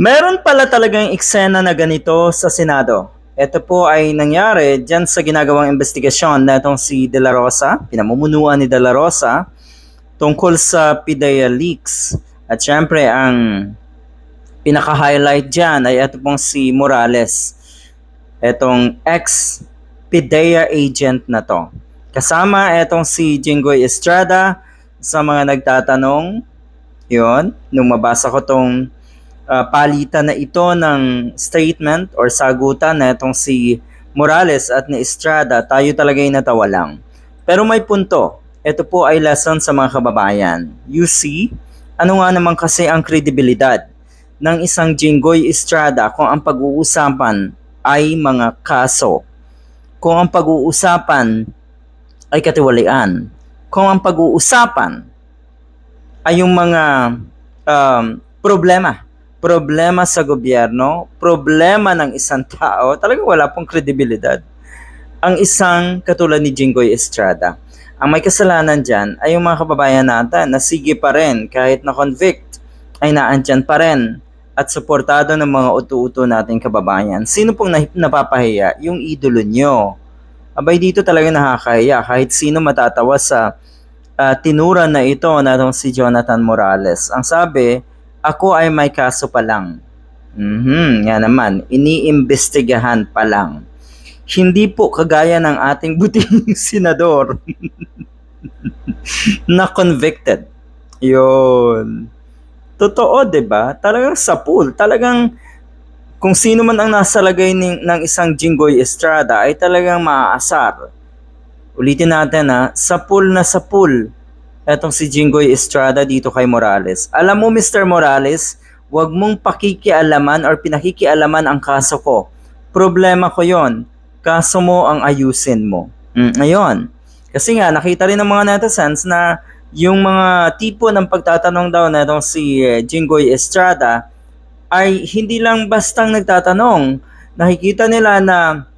Meron pala talagang eksena na ganito sa Senado. Ito po ay nangyari dyan sa ginagawang investigasyon na itong si De La Rosa, pinamumunuan ni De La Rosa, tungkol sa PIDEA leaks. At syempre, ang pinaka-highlight dyan ay ito pong si Morales. Itong ex-PIDEA agent na to. Kasama itong si Jinggoy Estrada sa mga nagtatanong. Yun, nung mabasa ko tong uh, palitan na ito ng statement or sagutan na itong si Morales at ni Estrada, tayo talaga ay natawa lang. Pero may punto. Ito po ay lesson sa mga kababayan. You see, ano nga naman kasi ang kredibilidad ng isang Jinggoy Estrada kung ang pag-uusapan ay mga kaso. Kung ang pag-uusapan ay katiwalian. Kung ang pag-uusapan ay yung mga um, problema problema sa gobyerno, problema ng isang tao, talagang wala pong kredibilidad. Ang isang katulad ni Jinggoy Estrada. Ang may kasalanan dyan ay yung mga kababayan natin na sige pa rin kahit na-convict ay naandyan pa rin at suportado ng mga utu-uto nating kababayan. Sino pong na- napapahiya? Yung idolo nyo. Abay dito talaga nakakahiya kahit sino matatawa sa uh, tinura na ito na itong si Jonathan Morales. Ang sabi, ako ay may kaso pa lang. Mhm, nga naman, iniimbestigahan pa lang. Hindi po kagaya ng ating buting senador na convicted. Yun. Totoo, 'di ba? Talagang sa pool, talagang kung sino man ang nasa lagay ng, ng isang Jinggoy Estrada ay talagang maaasar. Ulitin natin ha, sa pool na sa pool etong si Jinggoy Estrada dito kay Morales. Alam mo Mr. Morales, wag mong pakikialaman or pinakikialaman ang kaso ko. Problema ko yon. Kaso mo ang ayusin mo. Mm, ayun. Kasi nga, nakita rin ng mga netizens na yung mga tipo ng pagtatanong daw na itong si eh, Jinggoy Estrada ay hindi lang bastang nagtatanong. Nakikita nila na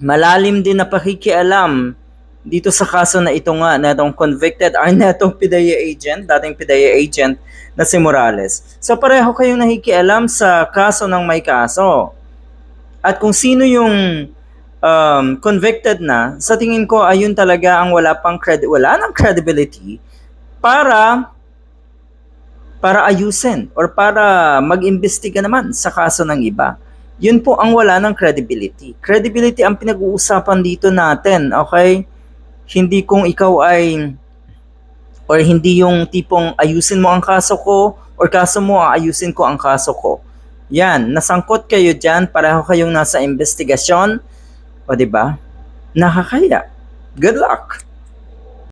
malalim din na pakikialam dito sa kaso na ito nga, na itong convicted ay na itong PIDEA agent, dating PIDEA agent na si Morales. So pareho kayong nakikialam sa kaso ng may kaso. At kung sino yung um, convicted na, sa tingin ko ayun talaga ang wala pang credit, wala nang credibility para para ayusin or para mag-imbestiga naman sa kaso ng iba. Yun po ang wala ng credibility. Credibility ang pinag-uusapan dito natin, okay? Hindi kung ikaw ay or hindi yung tipong ayusin mo ang kaso ko or kaso mo ayusin ko ang kaso ko. Yan, nasangkot kayo diyan, pareho kayong nasa investigasyon. O di ba? Nakakaya. Good luck.